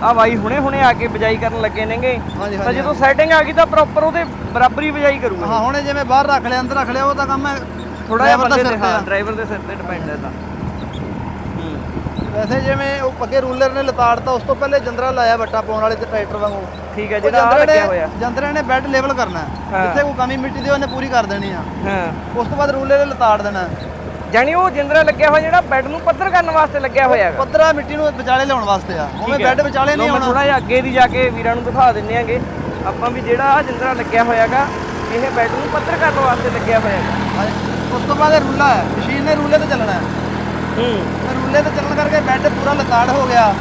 ਆ ਬਾਈ ਹੁਣੇ ਹੁਣੇ ਆ ਕੇ ਬਿਜਾਈ ਕਰਨ ਲੱਗੇ ਨੇਗੇ ਹਾਂਜੀ ਤਾਂ ਹਾਂਜੀ ਜਦੋਂ ਸੈਟਿੰਗ ਆ ਗਈ ਤਾਂ ਪ੍ਰੋਪਰ ਉਹਦੇ ਬਰਾਬਰੀ ਬਿਜਾਈ ਕਰੂਗਾ। ਹਾਂ ਹੁਣ ਜਿਵੇਂ ਬਾਹਰ ਰੱਖ ਲਿਆ ਅੰਦਰ ਰੱਖ ਲਿਆ ਉਹ ਤਾਂ ਕੰਮ ਹੈ ਥੋੜਾ ਜਿਹਾ driver ਦਾ ਬੰਦੇ ਸਿਰ ਤੇ ਤੇ ਹਾਂ। ਡਰਾਈਵਰ ਦੇ ਸਿਰ ਤੇ ਡਿਪੈਂਡ ਹੈ ਤਾਂ। ਵੈਸੇ ਜਿਵੇਂ ਉਹ ਅੱਗੇ ਰੂਲਰ ਨੇ ਲਤਾੜਤਾ ਉਸ ਤੋਂ ਪਹਿਲੇ ਜੰਦਰਾ ਲਾਇਆ ਵੱਟਾ ਪਾਉਣ ਵਾਲੇ ਤੇ ਟਰੈਕਟਰ ਵਾਂਗੂ। ਠੀਕ ਹੈ ਜਿਹੜਾ ਜੰਦਰੇ ਲੱਗਿਆ ਹੋਇਆ। ਜੰਦਰੇ ਨੇ ਬੈੱਡ ਲੈਵਲ ਕਰਨਾ। ਜਿੱਥੇ ਕੋਈ ਕਮੀ ਮਿੱਟੀ ਦੀ ਉਹਨੇ ਪੂਰੀ ਕਰ ਦੇਣੀ ਆ। ਹਾਂ। ਉਸ ਤੋਂ ਬਾਅਦ ਰੂਲਰ ਨੇ ਲਤਾੜ ਦੇਣਾ। ਜਾਨੀ ਉਹ ਜਿੰਦਰਾ ਲੱਗਿਆ ਹੋਇਆ ਜਿਹੜਾ ਬੈੱਡ ਨੂੰ ਪੱਧਰ ਕਰਨ ਵਾਸਤੇ ਲੱਗਿਆ ਹੋਇਆ ਹੈਗਾ। ਪੱਧਰਾ ਮਿੱਟੀ ਨੂੰ ਵਿਚਾਲੇ ਲਿਆਉਣ ਵਾਸਤੇ ਆ। ਉਵੇਂ ਬੈੱਡ ਵਿਚਾਲੇ ਨਹੀਂ ਆਉਣਾ। ਥੋੜਾ ਜਿਹਾ ਅੱਗੇ ਦੀ ਜਾ ਕੇ ਵੀਰਾਂ ਨੂੰ ਦਿਖਾ ਦਿੰਨੇ ਆਂਗੇ ਆਪਾਂ ਵੀ ਜਿਹੜਾ ਆਹ ਜਿੰਦਰਾ ਲੱਗਿਆ ਹੋਇਆਗਾ ਇਹ ਬੈੱਡ ਨੂੰ ਪੱਧਰ ਕਰਨ ਵਾਸਤੇ ਲੱਗਿਆ ਹੋਇਆ ਹੈਗਾ। ਉਸ ਤੋਂ ਬਾਅਦ ਰੂਲਾ ਹੈ। ਮਸ਼ੀਨ ਨੇ ਰੂਲੇ ਤੇ ਰੂਲੇ ਤੇ ਚੱਲਣ ਕਰਕੇ ਬੈੱਡ ਪੂਰਾ ਲਤਾੜ ਹੋ ਗਿਆ।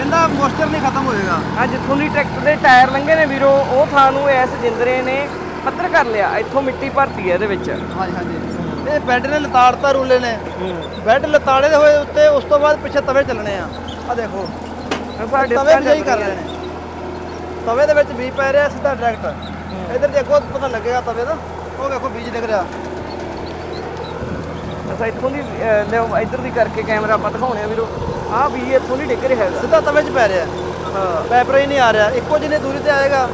ਇਹਦਾ ਮੋਇਸਚਰ ਨਹੀਂ ਖਤਮ ਹੋਏਗਾ। ਆ ਜਿੱਥੋਂ ਦੀ ਟਰੈਕਟਰ ਦੇ ਟਾਇਰ ਲੰਘੇ ਨੇ ਵੀਰੋ ਉਹ ਥਾਂ ਨੂੰ ਇਸ ਜਿੰਦਰੇ ਨੇ ਪੱਧਰ ਕਰ ਲਿਆ ਇੱਥੋਂ ਮਿੱਟੀ ਭਰਤੀ ਹੈ ਇਹਦੇ ਵਿੱਚ। ਹਾਂਜੀ ਹਾਂਜੀ। ਇਹ ਬੈੱਡ ਨੇ ਲਤਾੜਤਾ ਰੂਲੇ ਨੇ। ਹੂੰ। ਬੈੱਡ ਲਤਾੜੇ ਦੇ ਹੋਏ ਉੱਤੇ ਉਸ ਤੋਂ ਬਾਅਦ ਪਿੱਛੇ ਤਵੇ ਚੱਲਣੇ ਆ। ਆ ਦੇਖੋ। ਸਾਡੇ ਤਵੇ ਬਿਜਾਈ ਕਰ ਰਹੇ ਨੇ। ਤਵੇ ਦੇ ਵਿੱਚ ਬੀਜ ਪੈ ਰਿਹਾ ਸਿੱਧਾ ਡਾਇਰੈਕਟ ਇਧਰ ਦੇਖੋ ਪਤਾ ਲੱਗੇਗਾ ਤਵੇ ਦਾ। ਉਹ ਦੇਖੋ ਬੀਜ ਦਿਖ ਰਿਹਾ। ਅੱਛਾ ਇੱਥੋਂ ਦੀ ਲਿਆਓ ਇੱਧਰ ਦੀ ਕਰਕੇ ਕੈਮਰਾ ਆਪਾਂ ਦਿਖਾਉਣੇ ਆ ਵੀਰੋ। ਆਹ ਵੀ ਇੱਥੋਂ ਦੀ ਡਿੱਗ ਰਿਹਾ ਹੈਗਾ। ਸਿੱਧਾ ਤਵੇ 'ਚ ਪੈ ਰਿਹਾ। ਹਾਂ। ਪੈਪਰ ਹੀ ਨਹੀਂ ਆ ਰਿਹਾ। ਇੱਕੋ ਜਿਹਨੇ ਦੂਰੀ ਤੇ ਆਏਗਾ।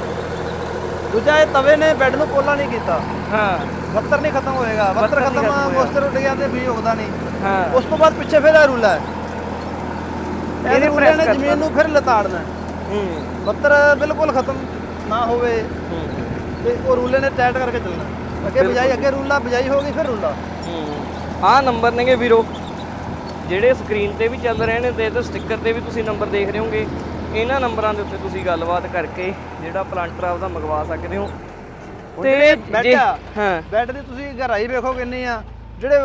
ਦੂਜਾ ਇਹ ਤਵੇ ਨੇ ਬੈੱਡ ਨੂੰ ਪੋਲਾ ਨਹੀਂ ਕੀਤਾ। ਹਾਂ। 72 ਨਹੀਂ ਖਤਮ ਹੋਏਗਾ। 72 72 ਨਹੀਂ ਖਤਮ ਮੋਸਟਰ ਉੱਡ ਗਿਆ ਤੇ ਬੀਜ ਉਗਦਾ ਨਹੀਂ। ਹਾਂ। ਉਸ ਤੋਂ ਬਾਅਦ ਪਿੱਛੇ ਫਿਰ ਇਹ ਰੂਲਾ ਹੈ। ਇਹਦੇ press ਨੇ। ਜ਼ਮੀਨ ਨੂੰ ਫਿਰ ਲਤਾੜਨਾ ਹੂੰ। 72 ਬਿਲਕੁਲ ਖਤਮ ਨਾ ਹੋਵੇ। ਹੂੰ। ਤੇ ਉਹ ਰੂਲੇ ਨੇ ਟਾਈਟ ਕਰਕੇ ਚੱਲਣਾ। ਅੱਗੇ ਬਜਾਈ ਅੱਗੇ ਰੂਲਾ ਬਜਾਈ ਹੋਗੀ ਫਿਰ ਰੂਲਾ। ਆਹ ਨੰਬਰ ਨੇਗੇ ਵੀਰੋ। ਜਿਹੜੇ ਸਕਰੀਨ ਤੇ ਵੀ ਚੱਲ ਰਹੇ ਨੇ ਤੇ ਇਹਦੇ ਸਟicker ਤੇ ਵੀ ਤੁਸੀਂ ਨੰਬਰ ਦੇਖ ਰਹੇ ਹੋਗੇ। ਇਹਨਾਂ ਨੰਬਰਾਂ ਦੇ ਉੱਤੇ ਤੁਸੀਂ ਗੱਲਬਾਤ ਕਰਕੇ ਜਿਹੜਾ ਪਲਾਂਟਰ ਆਪਦਾ ਮੰਗਵਾ ਸਕਦੇ ਹੋ। ਤੇ ਬੈੱਡ ਆ ਹਾਂ। ਬੈੱਡ ਦੀ ਤੁਸੀਂ ਗਹਿਰਾਈ ਵੇਖੋ ਕਿੰਨੀ ਆ। ਜਿਹੜੇ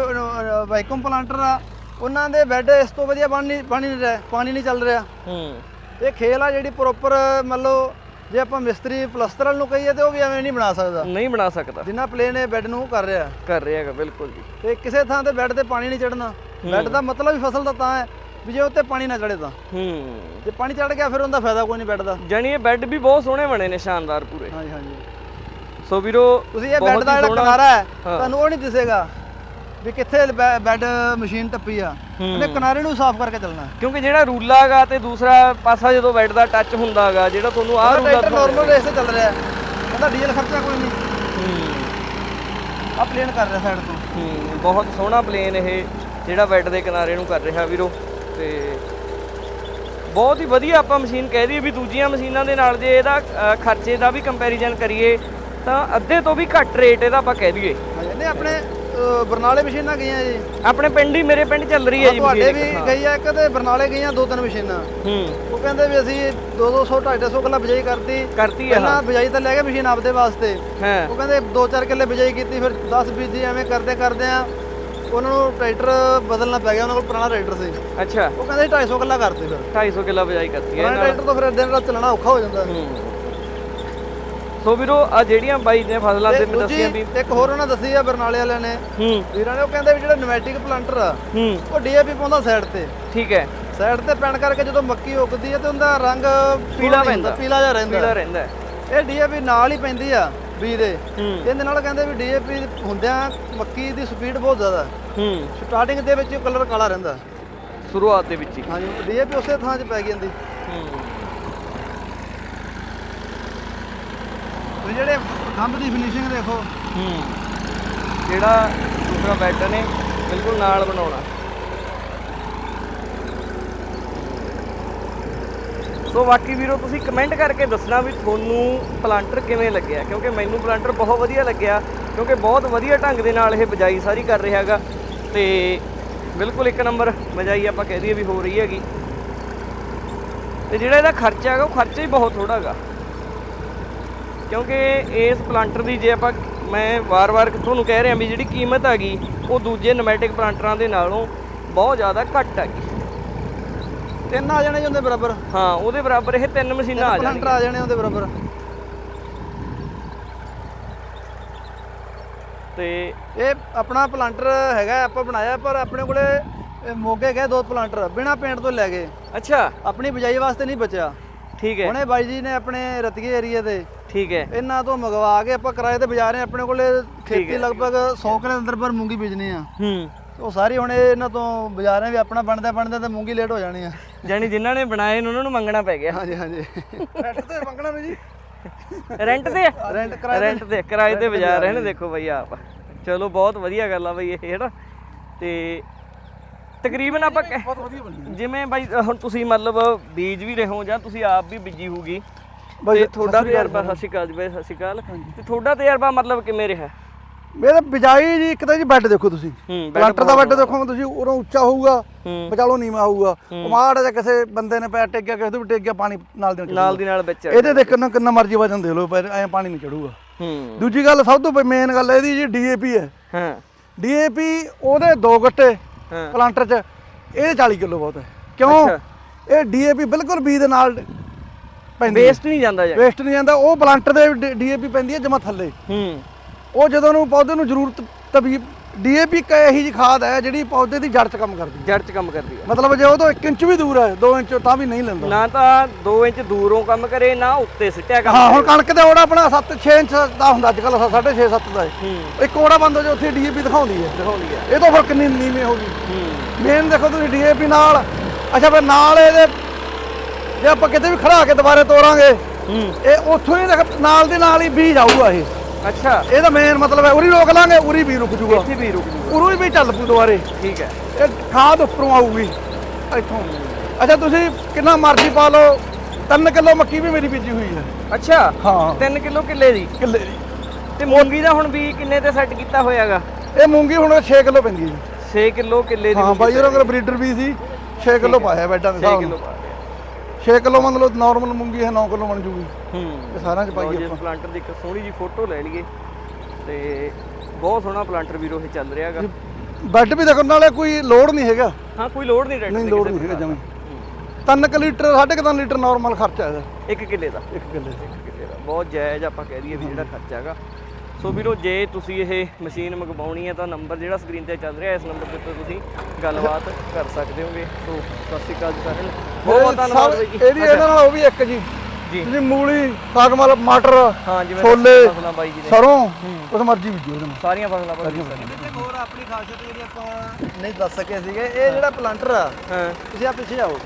ਵਾਈਕਮ ਪਲਾਂਟਰ ਆ ਉਹਨਾਂ ਦੇ ਬੈੱਡ ਇਸ ਤੋਂ ਵਧੀਆ ਬਣ ਨਹੀਂ ਪਾਣੀ ਨਹੀਂ ਰਿਹਾ ਪਾਣੀ ਨਹੀਂ ਚੱਲ ਰਿਹਾ। ਹੂੰ। ਇਹ ਖੇਲ ਆ ਜਿਹੜੀ ਪ੍ਰੋਪਰ ਮੰਨ ਲਓ ਜੇ ਆਪਾਂ ਮਿਸਤਰੀ ਪਲਸਤਰ ਵਾਲ ਨੂੰ ਕਹੀਏ ਤੇ ਉਹ ਵੀ ਐਵੇਂ ਨਹੀਂ ਬਣਾ ਸਕਦਾ। ਨਹੀਂ ਬਣਾ ਸਕਦਾ। ਜਿੰਨਾ ਪਲੇਨ ਇਹ ਬੈੱਡ ਨੂੰ ਕਰ ਰਿਹਾ। ਕਰ ਰਿਹਾ ਹੈਗਾ ਬਿਲਕੁਲ ਜੀ। ਤੇ ਕਿਸੇ ਥਾਂ ਤੇ ਬੈੱਡ ਤੇ ਪਾਣੀ ਨਹੀਂ ਚੜਨਾ ਬੈੱਡ ਦਾ ਮਤਲਬ ਹੀ ਫਸਲ ਦਾ ਤਾਂ ਹੈ ਵੀ ਜੇ ਉੱਤੇ ਪਾਣੀ ਨਾ ਚੜੇ ਤਾਂ। ਹੂੰ। ਜੇ ਪਾਣੀ ਚੜ ਗਿਆ ਫਿਰ ਉਹਦਾ ਫਾਇਦਾ ਕੋਈ ਨਹੀਂ ਬੈੱਡ ਦਾ। ਜਾਣੀ ਇਹ ਬੈੱਡ ਵੀ ਬਹੁਤ ਸੋਹਣੇ ਬਣੇ ਨੇ ਸ਼ਾਨਦਾਰ ਪੂਰੇ। ਹਾਂਜੀ ਹਾਂਜੀ। ਸੋ ਵੀਰੋ ਤੁਸੀਂ ਇਹ ਬੈੱਡ ਦਾ ਜਿਹੜਾ ਕਿਨਾਰਾ ਹਾਂ। ਤੁਹਾਨੂੰ ਉਹ ਨਹੀਂ ਦਿਸੇਗਾ। ਵੀ ਕਿੱਥੇ ਬੈ- ਬੈੱਡ ਮਸ਼ੀਨ ਟੱਪੀ ਆ। ਉਹਨੇ ਕਿਨਾਰੇ ਨੂੰ ਸਾਫ਼ ਕਰਕੇ ਚੱਲਣਾ। ਕਿਉਂਕਿ ਜਿਹੜਾ ਰੂਲਾ ਹੈਗਾ ਤੇ ਦੂਸਰਾ ਪਾਸਾ ਜਦੋਂ ਬੈੱਡ ਦਾ ਟੱਚ ਹੁੰਦਾ ਹੈਗਾ ਜਿਹੜਾ ਤੁਹਾਨੂੰ ਆਹ ਰੂਲਾ ਟਰੈਕਟਰ ਨਾਰਮਲ ਰੇਸ ਤੇ ਚੱਲ ਰਿਹਾ। ਉਹਦਾ ਡੀਜ਼ਲ ਖਰਚਾ ਕੋਈ ਨਹੀਂ। ਆ ਪਲੇਨ ਕਰ ਰਿਹਾ ਸਾਈਡ ਤੋਂ। ਹੂੰ ਬਹੁਤ ਸੋਹਣਾ ਪਲੇਨ ਇਹ ਜਿਹੜਾ ਬੈੱਡ ਦੇ ਕਿਨਾਰੇ ਨੂੰ ਕਰ ਰਿਹਾ ਵੀਰੋ। ਤੇ ਬਹੁਤ ਹੀ ਵਧੀਆ ਆਪਾਂ ਮਸ਼ੀਨ ਕਹਿ ਦਈਏ ਵੀ ਦੂਜੀਆਂ ਮਸ਼ੀਨਾਂ ਦੇ ਨਾਲ ਜੇ ਇਹਦਾ ਅ, ਖਰਚੇ ਦਾ ਵੀ ਕੰਪੈਰੀਜ਼ਨ ਕਰੀਏ ਤਾਂ ਅੱਧੇ ਤੋਂ ਵੀ ਘੱਟ ਰੇਟ ਇਹਦਾ ਆਪਾਂ ਕਹਿ ਦਈਏ। ਹਾਂਜੀ ਨਹੀਂ ਆਪਣੇ ਬਰਨਾਲੇ ਮਸ਼ੀਨਾਂ ਗਈਆਂ ਜੀ। ਆਪਣੇ ਪਿੰਡ ਹੀ ਮੇਰੇ ਪਿੰਡ ਚੱਲ ਰਹੀ ਹੈ ਜੀ ਤੁਹਾਡੇ ਮਸ਼ੀਨ। ਵੀ ਇੱਕ, ਹਾਂ। ਗਈ ਆ ਇੱਕ ਤੇ ਬਰਨਾਲੇ ਗਈਆਂ ਦੋ ਤਿੰਨ ਮਸ਼ੀਨਾਂ। ਹੂੰ। ਉਹ ਕਹਿੰਦੇ ਵੀ ਅਸੀਂ 200 250 ਕਿੱਲਾ ਬਿਜਾਈ ਕਰਤੀ। ਕਰਤੀ ਹੈ ਪਹਿਲਾਂ ਬਿਜਾਈ ਤਾਂ ਲੈ ਗਏ ਮਸ਼ੀਨ ਆਪਦੇ ਵਾਸਤੇ। ਹਾਂ। ਉਹ ਕਹਿੰਦੇ 2-4 ਕਿੱਲੇ ਬਿਜਾਈ ਕੀਤੀ ਫਿਰ 10 ਬੀਜੀ ਐਵੇਂ ਕਰਦੇ ਕਰਦੇ ਆ ਉਹਨਾਂ ਨੂੰ ਟਰੈਕਟਰ ਬਦਲਣਾ ਪੈ ਗਿਆ ਉਹਨਾਂ ਕੋਲ ਪੁਰਾਣਾ ਟਰੈਕਟਰ ਸੀ। ਅੱਛਾ। ਉਹ ਕਹਿੰਦੇ 250 ਕਿੱਲਾ ਕਰਤੇ ਫਿਰ। 250 ਕਿੱਲਾ ਬਜਾਈ ਕਰਤੀ ਹੈ ਪੁਰਾਣੇ ਟਰੈਕਟਰ ਤੋਂ ਫਿਰ ਦਿਨ ਰਾਤ ਚੱਲਣਾ ਔਖਾ ਹੋ ਜਾਂਦਾ। ਹੂੰ। ਸੋ ਵੀਰੋ ਆ ਜਿਹੜੀਆਂ ਬਾਈ ਨੇ ਫਸਲਾਂ ਤੇ ਦੱਸੀਆਂ ਵੀ ਇੱਕ ਹੋਰ ਉਹਨਾਂ ਦੱਸੀ ਆ ਬਰਨਾਲੇ ਵਾਲਿਆਂ ਨੇ। ਹੂੰ। ਵੀਰਾਂ ਨੇ ਉਹ ਕਹਿੰਦੇ ਵੀ ਜਿਹੜਾ ਨਵੈਟਿਕ ਪਲਾਂਟਰ ਆ ਹੂੰ। ਉਹ ਡੀਏਪੀ ਪਾਉਂਦਾ ਸਾਈਡ ਤੇ। ਠੀਕ ਹੈ। ਸਾਈਡ ਤੇ ਪੈਣ ਕਰਕੇ ਜਦੋਂ ਮੱਕੀ ਉੱਗਦੀ ਹੈ ਤੇ ਉਹਦਾ ਰੰਗ ਪੀਲਾ ਪੈਂਦਾ। ਪੀਲਾ ਜਿਹਾ ਰਹਿੰਦਾ। ਪੀਲਾ ਰਹਿੰਦਾ। ਇਹ ਡੀਏਪੀ ਨਾਲ ਹੀ ਪੈਂਦੀ ਆ ਬੀਜ ਦੇ। ਇਹਦੇ ਨਾਲ ਕਹਿੰਦੇ ਵੀ ਡੀਏਪੀ ਹੁੰਦਿਆਂ ਮੱਕੀ ਦੀ ਸਪੀਡ ਬਹੁਤ ਜ਼ਿਆਦਾ। ਹੂੰ। ਸਟਾਰਟਿੰਗ ਦੇ ਵਿੱਚ ਕਲਰ ਕਾਲਾ ਰਹਿੰਦਾ। ਸ਼ੁਰੂਆਤ ਦੇ ਵਿੱਚ ਹੀ। ਹਾਂਜੀ ਡੀਏਪੀ ਉਸੇ ਥਾਂ 'ਚ ਪੈ ਗਈ ਜਾਂਦੀ ਹੂੰ ਜਿਹੜੇ ਖੰਭ ਦੀ ਫਿਨਿਸ਼ਿੰਗ ਦੇਖੋ। ਹੂੰ। ਜਿਹੜਾ ਦੂਸਰਾ ਬੈਡ ਨੇ, ਬਿਲਕੁਲ ਨਾਲ ਬਣਾਉਣਾ। ਸੋ ਬਾਕੀ ਵੀਰੋ, ਤੁਸੀਂ ਕਮੈਂਟ ਕਰਕੇ ਦੱਸਣਾ ਵੀ ਤੁਹਾਨੂੰ ਪਲਾਂਟਰ ਕਿਵੇਂ ਲੱਗਿਆ, ਕਿਉਂਕਿ ਮੈਨੂੰ ਪਲਾਂਟਰ ਬਹੁਤ ਵਧੀਆ ਲੱਗਿਆ, ਕਿਉਂਕਿ ਬਹੁਤ ਵਧੀਆ ਢੰਗ ਦੇ ਨਾਲ ਇਹ ਬਜਾਈ ਸਾਰੀ ਕਰ ਰਿਹਾ ਹੈਗਾ। ਤੇ ਬਿਲਕੁਲ ਇੱਕ ਨੰਬਰ ਬਜਾਈ ਆਪਾਂ ਕਹਿ ਦਈਏ ਵੀ ਹੋ ਰਹੀ ਹੈਗੀ। ਤੇ ਜਿਹੜਾ ਇਹਦਾ ਖਰਚਾ ਹੈਗਾ, ਉਹ ਖਰਚਾ ਹੀ ਬਹੁਤ ਥੋੜਾ ਹੈਗਾ। ਕਿਉਂਕਿ ਇਸ ਪਲਾਂਟਰ ਦੀ ਜੇ ਆਪਾਂ ਮੈਂ ਵਾਰ-ਵਾਰ ਤੁਹਾਨੂੰ ਕਹਿ ਰਿਹਾ ਵੀ ਜਿਹੜੀ ਕੀਮਤ ਹੈਗੀ ਉਹ ਦੂਜੇ ਨਮੈਟਿਕ ਪਲਾਂਟਰਾਂ ਦੇ ਨਾਲੋਂ ਬਹੁਤ ਜ਼ਿਆਦਾ ਘੱਟ ਹੈਗੀ ਤਿੰਨ ਆ ਜਾਣੇ ਜੀ ਉਹਦੇ ਬਰਾਬਰ? ਹਾਂ ਉਹਦੇ ਬਰਾਬਰ ਇਹ ਤਿੰਨ ਮਸ਼ੀਨਾਂ ਆ ਪਲਾਂਟਰ ਜਾਣਗੀਆਂ ਆ ਜਾਣੇ ਉਹਦੇ ਬਰਾਬਰ। ਤੇ ਇਹ ਆਪਣਾ ਪਲਾਂਟਰ ਹੈਗਾ ਆਪਾਂ ਬਣਾਇਆ ਪਰ ਆਪਣੇ ਕੋਲੇ ਮੋਗੇ ਗਏ ਦੋ ਪਲਾਂਟਰ ਬਿਨਾ ਪੇਂਟ ਤੋਂ ਲੈ ਗਏ। ਅੱਛਾ। ਆਪਣੀ ਬਿਜਾਈ ਵਾਸਤੇ ਨਹੀਂ ਬਚਿਆ। ਠੀਕ ਹੈ। ਹੁਣੇ ਬਾਈ ਜੀ ਨੇ ਆਪਣੇ ਰਤੀਏ ਏਰੀਏ ਦੇ ਠੀਕ ਹੈ। ਇਹਨਾਂ ਤੋਂ ਮੰਗਵਾ ਕੇ ਆਪਾਂ ਕਿਰਾਏ ਤੇ ਬਜਾ ਰਹੇ ਹਾਂ ਆਪਣੇ ਕੋਲੇ ਖੇਤੀ ਲਗਭਗ 100 ਕਿਲੇ ਅੰਦਰ ਪਰ ਮੂੰਗੀ ਬੀਜਣੀ ਆ। ਹੂੰ। ਉਹ ਸਾਰੀ ਹੁਣ ਇਹ ਇਹਨਾਂ ਤੋਂ ਬਜਾ ਰਹੇ ਹਾਂ ਵੀ ਆਪਣਾ ਬਣਦਾ ਬਣਦਾ ਤੇ ਮੂੰਗੀ ਲੇਟ ਹੋ ਜਾਣੀ ਆ। ਜਾਨੀ ਜਿਨ੍ਹਾਂ ਨੇ ਬਣਾਏ ਨੇ ਉਹਨਾਂ ਨੂੰ ਮੰਗਣਾ ਪੈ ਗਿਆ। ਹਾਂਜੀ ਹਾਂਜੀ। ਰੈਂਟ ਤੇ ਮੰਗਣਾ ਨੂੰ ਜੀ। ਰੈਂਟ ਤੇ? ਰੈਂਟ ਕਿਰਾਏ ਰੈਂਟ ਤੇ ਕਿਰਾਏ ਤੇ ਬਜਾ ਰਹੇ ਨੇ ਦੇਖੋ ਬਈ ਆਪ। ਚਲੋ ਬਹੁਤ ਵਧੀਆ ਗੱਲ ਆ ਬਈ ਇਹ ਹੈਨਾ ਤੇ ਤਕਰੀਬਨ ਆਪਾਂ ਕਹਿ- ਬਹੁਤ ਵਧੀਆ ਬਣੀ ਜਿਵੇਂ ਬਾਈ ਅ, ਹੁਣ ਤੁਸੀਂ ਮਤਲਬ ਬੀਜ ਵੀ ਰਹੇ ਹੋ ਜਾਂ ਤੁਸੀਂ ਆਪ ਵੀ ਬੀਜੀ ਹੋਊਗੀ। ਬਾਈ, ਤੇ ਤੁਹਾਡਾ ਤਜਰਬਾ ਸਤਿ ਸ਼੍ਰੀ ਅਕਾਲ ਜੀ ਬਾਈ ਸਤਿ ਸ਼੍ਰੀ ਅਕਾਲ। ਤੇ ਤੁਹਾਡਾ ਤਜਰਬਾ ਮਤਲਬ ਕਿਵੇਂ ਰਿਹਾ? ਮੇਰੇ ਬਿਜਾਈ ਜੀ ਇੱਕ ਤਾਂ ਜੀ ਬੈੱਡ ਦੇਖੋ ਤੁਸੀਂ। ਹੂੰ ਬੈਡ ਪਲਾਂਟਰ ਦਾ ਬੈੱਡ ਦੇਖੋ ਤੁਸੀਂ ਉਰੋਂ ਉੱਚਾ ਹੋਊਗਾ ਹੂੰ। ਵਿਚਾਲੋਂ ਨੀਵਾਂ ਹੋਊਗਾ। ਉਹ ਮਾੜਾ ਜਿਹਾ ਕਿਸੇ ਬੰਦੇ ਨੇ ਪੈਰ ਟੇਕ ਗਿਆ ਕਿਸੇ ਦੇ ਵੀ ਟੇਕ ਗਿਆ ਪਾਣੀ ਨਾਲ ਦੇ ਨਾਲ ਦੀ ਨਾਲ ਵਿੱਚ ਇਹਦੇ ਦੇਖ ਕਿੰਨਾ ਕਿੰਨਾ ਮਰਜ਼ੀ ਵਜਨ ਦੇ ਲਓ ਪਰ ਐ ਪਾਣੀ ਨਹੀਂ ਚੜੂਗਾ ਹੂੰ। ਦੂਜੀ ਗੱਲ ਸਭ ਤੋਂ ਮੇਨ ਗੱਲ ਇਹਦੀ ਜੀ ਡੀਏਪੀ ਹੈ। ਹਾਂ। ਡੀਏਪੀ ਉਹਦੇ ਦੋ ਗੱਟੇ ਹਾਂ ਪਲਾਂਟਰ 'ਚ ਇਹਦੇ 40 ਕਿਲੋ ਬਹੁਤ ਹੈ। ਕਿਉਂ। ਇਹ ਡੀਏਪੀ ਬਿਲਕੁਲ ਬੀ ਦੇ ਨਾਲ ਪੈਂਦੀ ਵੇਸਟ ਨਹੀਂ ਜਾਂਦਾ ਜੀ ਵੇਸਟ ਨਹੀਂ ਜਾਂਦਾ ਉਹ ਪਲਾਂਟਰ ਦੇ ਡੀਏਪੀ ਪੈਂਦੀ ਹੈ ਜਮਾ ਥੱਲੇ। ਹੂੰ। ਉਹ ਜਦੋਂ ਨੂੰ ਪੌਦੇ ਨੂੰ ਜ਼ਰੂਰਤ ਤਬੀ ਡੀਏਪੀ ਇੱਕ ਇਹੀ ਜੀ ਖਾਦ ਹੈ ਜਿਹੜੀ ਪੌਦੇ ਦੀ ਜੜ 'ਚ ਕੰਮ ਕਰਦੀ ਹੈ। ਜੜ 'ਚ ਕੰਮ ਕਰਦੀ ਆ ਮਤਲਬ ਜੇ ਉਹ ਤੋਂ 1 ਇੰਚ ਵੀ ਦੂਰ ਹੈ 2 ਇੰਚ ਤਾਂ ਵੀ ਨਹੀਂ ਲੈਂਦਾ। ਨਾ ਤਾਂ 2 ਇੰਚ ਦੂਰੋਂ ਕੰਮ ਕਰੇ ਨਾ ਉੱਤੇ ਸਿੱਟਿਆ ਕੰਮ ਹਾਂ ਹੁਣ ਕਣਕ ਦੇ ਓੜਾ ਆਪਣਾ 7 6 ਇੰਚ ਦਾ ਹੁੰਦਾ ਅੱਜ ਕੱਲ 6.5 7 ਦਾ ਹੈ ਹੂੰ। ਇੱਕ ਓੜਾ ਬੰਦ ਹੋ ਜਾ ਉੱਥੇ ਡੀਏਪੀ ਦਿਖਾਉਂਦੀ ਹੈ। ਦਿਖਾਉਂਦੀ ਆ ਇਹ ਤੋਂ ਫਿਰ ਕਿੰਨੀ ਨੀਵੇਂ ਹੋ ਗਈ। ਹੂੰ। ਮੇਨ ਦੇਖੋ ਤੁਸੀਂ ਡੀਏਪੀ ਨਾਲ। ਅੱਛਾ ਫਿਰ ਨਾਲ ਇਹਦੇ ਜੇ ਆਪਾਂ ਕਿਤੇ ਵੀ ਖੜਾ ਕੇ ਦੁਬਾਰੇ ਤੋਰਾਂਗੇ ਹੂੰ। ਇਹ ਉੱਥੋਂ ਹੀ ਨਾਲ ਦੇ ਨਾਲ ਹੀ ਬੀਜ ਆਊਗਾ ਇਹ। ਅੱਛਾ। ਇਹਦਾ ਮੇਨ ਮਤਲਬ ਹੈ ਉਰੀ ਰੋਕ ਲਾਂਗੇ ਉਰੀ ਵੀ ਰੁਕ ਜੂਗਾ। ਇੱਥੇ ਵੀ ਰੁਕ ਜੂਗਾ। ਉਰੀ ਵੀ ਚੱਲ ਪੂ ਦੁਬਾਰੇ। ਠੀਕ ਹੈ। ਇਹ ਖਾਦ ਉੱਪਰੋਂ ਆਊਗੀ। ਇੱਥੋਂ। ਅੱਛਾ ਤੁਸੀਂ ਕਿੰਨਾ ਮਰਜ਼ੀ ਪਾ ਲਓ 3 ਕਿਲੋ ਮੱਕੀ ਵੀ ਮੇਰੀ ਬੀਜੀ ਹੋਈ ਹੈ। ਅੱਛਾ ਹਾਂ। 3 ਕਿਲੋ ਕਿੱਲੇ ਦੀ? ਕਿੱਲੇ ਦੀ। ਤੇ ਮੂੰਗੀ ਦਾ ਹੁਣ ਵੀ ਕਿੰਨੇ ਤੇ ਸੈੱਟ ਕੀਤਾ ਹੋਇਆਗਾ? ਇਹ ਮੂੰਗੀ ਹੁਣ 6 ਕਿਲੋ ਪੈਂਦੀ ਹੈ। 6 ਕਿਲੋ ਕਿੱਲੇ ਦੀ ਹਾਂ ਬਾਈ ਉਹਨਾਂ ਕੋਲ ਬਰੀਡਰ ਵੀ ਸੀ 6 ਕਿਲੋ ਪਾਇਆ ਬੈਡਾਂ ਦੇ 6 ਹਿਸਾਬ ਕਿਲੋ ਨਾਲ। ਪਾ ਦਿਆ 6 ਕਿਲੋ ਮਤਲਬ ਨਾਰਮਲ ਮੂੰਗੀ ਹੈ 9 ਕਿਲੋ ਬਣ ਜੂਗੀ। ਹੂੰ। ਇਹ ਸਾਰਿਆਂ ਚ ਪਾਈਏ ਇਸ ਪਲਾਂਟਰ ਦੀ ਇੱਕ ਸੋਹਣੀ ਜੀ ਫੋਟੋ ਲੈ ਲਈਏ ਤੇ ਬਹੁਤ ਸੋਹਣਾ ਪਲਾਂਟਰ ਵੀਰੋ ਇਹ ਚੱਲ ਰਿਹਾਗਾ ਬੈੱਡ ਵੀ ਦੇਖਣ ਨਾਲੇ ਕੋਈ ਲੋਡ ਨਹੀਂ ਹੈਗਾ। ਹਾਂ ਕੋਈ ਲੋਡ ਨਹੀਂ ਟਰੈਕਟਰ ਨਹੀਂ ਲੋਡ ਨਹੀਂ ਹੈਗਾ ਜਮੀ। 3 ਲੀਟਰ 3.5 ਲੀਟਰ ਨਾਰਮਲ ਖਰਚਾ ਦਾ। ਇੱਕ ਕਿੱਲੇ ਦਾ। ਇੱਕ ਕਿੱਲੇ ਤੇ ਇੱਕ ਕਿੱਲੇ ਦਾ। ਬਹੁਤ ਜਾਇਜ਼ ਆਪਾਂ ਕਹਿ ਦਈਏ ਵੀ ਜਿਹੜਾ ਖਰਚਾ ਹੈਗਾ। ਸੋ ਵੀਰੋ ਜੇ ਤੁਸੀਂ ਇਹ ਮਸ਼ੀਨ ਮੰਗਵਾਉਣੀ ਹੈ ਤਾਂ ਨੰਬਰ ਜਿਹੜਾ ਸਕਰੀਨ ਤੇ ਚੱਲ ਰਿਹਾ ਇਸ ਨੰਬਰ ਦੇ ਉੱਤੇ ਤੁਸੀਂ ਗੱਲਬਾਤ ਕਰ ਸਕਦੇ ਹੋਗੇ। ਸੋ ਸਤਿ ਸ਼੍ਰੀ ਅਕਾਲ ਜੀ ਸਾਰਿਆਂ ਨੂੰ। ਬਹੁਤ ਬਹੁਤ ਧੰਨਵਾਦ ਬਾਈ ਜੀ। ਇਹਦੀ ਇਹਨਾਂ ਨਾਲ ਉਹ ਵੀ ਇੱਕ ਜੀ। ਜੀ। ਜੀ ਮੂਲੀ ਸਾਗਮਲ ਮਟਰ ਹਾਂ ਜਿਵੇਂ ਛੋਲੇ ਫਸਲਾਂ ਬਾਈ ਜੀ ਨੇ। ਸਰੋਂ ਉਸ ਮਰਜ਼ੀ ਬੀਜੋ ਇਹਦੇ ਨਾਲ। ਸਾਰੀਆਂ ਫਸਲਾਂ ਬੀਜ ਸਕਦੇ ਇੱਕ ਹੋਰ ਆਪਣੀ ਖਾਸੀਅਤ ਜਿਹੜੀ ਆਪਾਂ ਨਹੀਂ ਦੱਸ ਸਕੇ ਸੀਗੇ। ਇਹ ਜਿਹੜਾ ਪਲਾਂਟਰ ਆ ਹਾਂ। ਤੁਸੀਂ ਆ ਪਿੱਛੇ ਜਾਓ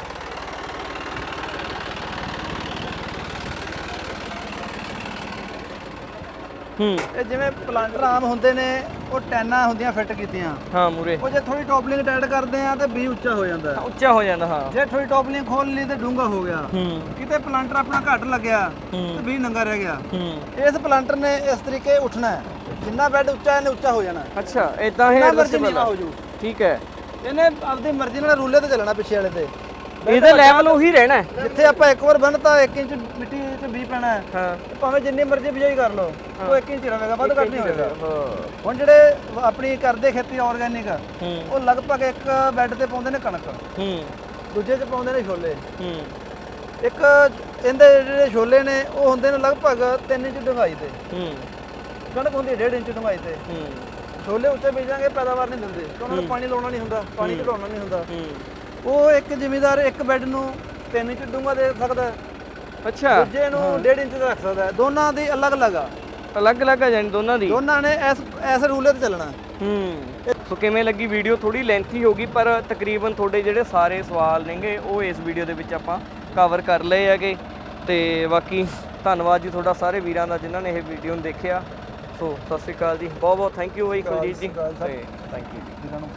ਹੂੰ। ਇਹ ਜਿਵੇਂ ਪਲਾਂਟਰ ਆਮ ਹੁੰਦੇ ਨੇ ਉਹ ਟੈਨਾਂ ਹੁੰਦੀਆਂ ਫਿੱਟ ਕੀਤੀਆਂ। ਹਾਂ ਮੂਰੇ। ਉਹ ਜੇ ਥੋੜੀ ਟੋਪਲਿੰਗ ਟਾਈਟ ਕਰਦੇ ਆ ਤੇ ਬੀ ਉੱਚਾ ਹੋ ਜਾਂਦਾ। ਹੈ। ਉੱਚਾ ਹੋ ਜਾਂਦਾ ਹਾਂ। ਜੇ ਥੋੜੀ ਟੋਪਲਿੰਗ ਖੋਲ ਲਈ ਤੇ ਡੂੰਗਾ ਹੋ ਗਿਆ। ਹੂੰ। ਕਿਤੇ ਪਲਾਂਟਰ ਆਪਣਾ ਘੱਟ ਲੱਗਿਆ ਹੂੰ। ਤੇ ਬੀ ਨੰਗਾ ਰਹਿ ਗਿਆ। ਹੂੰ। ਇਸ ਪਲਾਂਟਰ ਨੇ ਇਸ ਤਰੀਕੇ ਉੱਠਣਾ ਹੈ। ਜਿੰਨਾ ਬੈੱਡ ਉੱਚਾ ਇਹਨੇ ਉੱਚਾ ਹੋ ਜਾਣਾ। ਅੱਛਾ ਇਦਾਂ ਇਹ ਜਿੰਨਾ ਮਰਜ਼ੀ adjustable ਨੀਵਾਂ ਆ। ਹੋ ਜੂ ਠੀਕ ਹੈ। ਇਹਨੇ ਆਪਦੀ ਮਰਜ਼ੀ ਨਾਲ ਰੂਲੇ ਤੇ ਚੱਲਣਾ ਪਿੱਛੇ ਵਾਲੇ ਤੇ। ਇਹਦਾ ਲੈਵਲ ਉਹੀ ਰਹਿਣਾ ਹੈ। ਜਿੱਥੇ ਆਪਾਂ ਇੱਕ ਵਾਰ ਬੰਨਤਾ 1 ਇੰਚ ਮਿੱਟੀ ਚ ਬੀ ਪੈਣਾ ਹੈ। ਹਾਂ। ਤੇ ਭਾਵੇਂ ਜਿੰਨੀ ਮਰਜ਼ੀ ਬਿਜਾਈ ਕਰ ਲਓ ਉਹ 1 ਇੰਚ ਹੀ ਰਹੇਗਾ ਵੱਧ ਘੱਟ ਨਹੀਂ ਹੋਏਗਾ। ਹਾਂ। ਹੁਣ ਜਿਹੜੇ ਆਪਣੀ ਕਰਦੇ ਖੇਤੀ ਆਰਗੈਨਿਕ ਹੂੰ। ਉਹ ਲਗਭਗ ਇੱਕ ਬੈੱਡ ਤੇ ਪਾਉਂਦੇ ਨੇ ਕਣਕ। ਹੂੰ। ਦੂਜੇ 'ਚ ਪਾਉਂਦੇ ਨੇ ਛੋਲੇ। ਹੂੰ। ਇੱਕ ਇਹਦੇ ਜਿਹੜੇ ਛੋਲੇ ਨੇ ਉਹ ਹੁੰਦੇ ਨੇ ਲਗਭਗ 3 ਇੰਚ ਡੂੰਘਾਈ ਤੇ। ਹੂੰ। ਕਣਕ ਹੁੰਦੀ ਹੈ 1.5 ਇੰਚ ਡੂੰਘਾਈ ਤੇ। ਹੂੰ। ਛੋਲੇ ਉੱਤੇ ਬੀਜਾਂਗੇ ਪੈਦਾਵਾਰ ਨਹੀਂ ਦਿੰਦੇ ਉਹਨਾਂ ਨੂੰ ਪਾਣੀ ਲਾਉਣਾ ਨਹੀਂ ਹੁੰਦਾ ਪਾਣੀ ਘਟਾਉਣਾ ਨਹੀਂ ਹੁੰਦਾ। ਹੂੰ। ਉਹ ਇੱਕ ਜ਼ਿਮੀਦਾਰ ਇੱਕ ਬੈੱਡ ਨੂੰ 3 ਇੰਚ ਡੂੰਘਾ ਦੇ ਸਕਦਾ ਹੈ, ਅੱਛਾ। ਦੂਜੇ ਨੂੰ 1.5 ਇੰਚ ਦਾ ਰੱਖ ਸਕਦਾ ਹੈ। ਦੋਨਾਂ ਦੀ ਅਲੱਗ-ਅਲੱਗ ਆ। ਅਲੱਗ ਅਲੱਗ ਆ ਜਾਣੀ ਦੋਨਾਂ ਦੀ? ਦੋਨਾਂ ਨੇ ਇਸ ਇਸ ਰੂਲੇ ਤੇ ਚੱਲਣਾ। ਹੂੰ। ਸੋ ਕਿਵੇਂ ਲੱਗੀ ਵੀਡੀਓ? ਥੋੜੀ ਲੈਂਥੀ ਹੋ ਗਈ ਪਰ ਤਕਰੀਬਨ ਤੁਹਾਡੇ ਜਿਹੜੇ ਸਾਰੇ ਸਵਾਲ ਨੇਗੇ ਉਹ ਇਸ ਵੀਡੀਓ ਦੇ ਵਿੱਚ ਆਪਾਂ ਕਵਰ ਕਰ ਲਏ ਹੈਗੇ। ਤੇ ਬਾਕੀ ਧੰਨਵਾਦ ਜੀ ਤੁਹਾਡਾ ਸਾਰੇ ਵੀਰਾਂ ਦਾ ਜਿਨ੍ਹਾਂ ਨੇ ਇਹ ਵੀਡੀਓ ਨੂੰ ਦੇਖਿਆ। ਸੋ ਸਤਿ ਸ਼੍ਰੀ ਅਕਾਲ ਜੀ। ਬਹੁਤ ਬਹੁਤ ਥੈਂਕ ਯੂ ਬਾਈ ਕੁਲਜੀਤ ਜੀ। ਤੇ ਥੈਂਕ ਯੂ ਜਿਹਨਾਂ ਨੂੰ